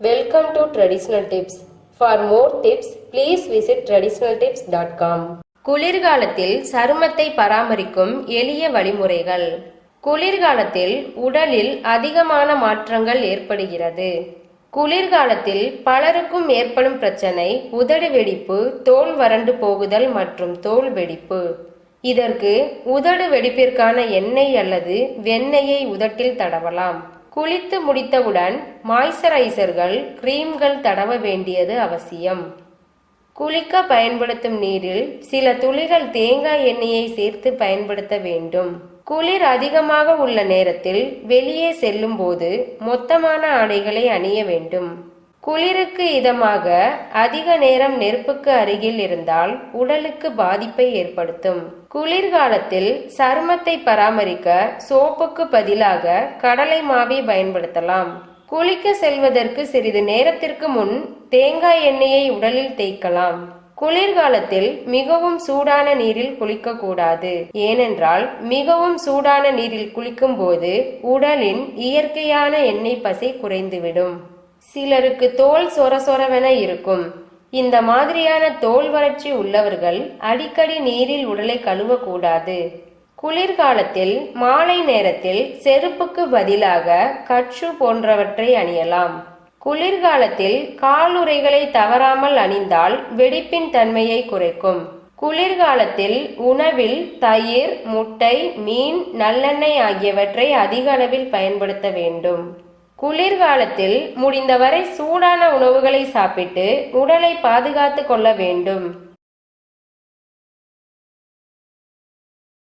Welcome to Traditional Tips. For more tips, please visit traditionaltips.com. குளிர்காலத்தில் சருமத்தை பராமரிக்கும் எளிய வழிமுறைகள் குளிர்காலத்தில் உடலில் அதிகமான மாற்றங்கள் ஏற்படுகிறது குளிர்காலத்தில் பலருக்கும் ஏற்படும் பிரச்சனை உதடு வெடிப்பு தோல் வறண்டு போகுதல் மற்றும் தோல் வெடிப்பு இதற்கு உதடு வெடிப்பிற்கான எண்ணெய் அல்லது வெண்ணெயை உதட்டில் தடவலாம் குளித்து முடித்தவுடன் மாய்ஸ்சரைசர்கள் கிரீம்கள் தடவ வேண்டியது அவசியம். குளிக்க பயன்படுத்தும் நீரில் சில துளிகள் தேங்காய் எண்ணெயை சேர்த்து பயன்படுத்த வேண்டும். குளிர் அதிகமாக உள்ள நேரத்தில் வெளியே செல்லும்போது மொத்தமான ஆடைகளை அணிய வேண்டும். குளிருக்கு இதமாக அதிக நேரம் நெருப்புக்கு அருகில் இருந்தால் உடலுக்கு பாதிப்பை ஏற்படுத்தும். குளிர்காலத்தில் சருமத்தை பராமரிக்க சோப்புக்கு பதிலாக கடலை மாவை பயன்படுத்தலாம். குளிக்க செல்வதற்கு சிறிது நேரத்திற்கு முன் தேங்காய் எண்ணெயை உடலில் தேய்க்கலாம். குளிர்காலத்தில் மிகவும் சூடான நீரில் குளிக்கக்கூடாது. ஏனென்றால் மிகவும் சூடான நீரில் குளிக்கும் போது உடலின் இயற்கையான எண்ணெய் பசை குறைந்துவிடும். சிலருக்கு தோல் சொர சொரவென இருக்கும். இந்த மாதிரியான தோல் வறட்சி உள்ளவர்கள் அடிக்கடி நீரில் உடலை கழுவக்கூடாது. குளிர்காலத்தில் மாலை நேரத்தில் செருப்புக்கு பதிலாக கட்சு போன்றவற்றை அணியலாம். குளிர்காலத்தில் காலுறைகளை தவறாமல் அணிந்தால் வெடிப்பின் தன்மையை குறைக்கும். குளிர்காலத்தில் உணவில் தயிர் முட்டை மீன் நல்லெண்ணெய் ஆகியவற்றை அதிக அளவில் பயன்படுத்த வேண்டும். குளிர்காலத்தில் முடிந்தவரை சூடான உணவுகளை சாப்பிட்டு உடலை பாதுகாத்து கொள்ள வேண்டும்.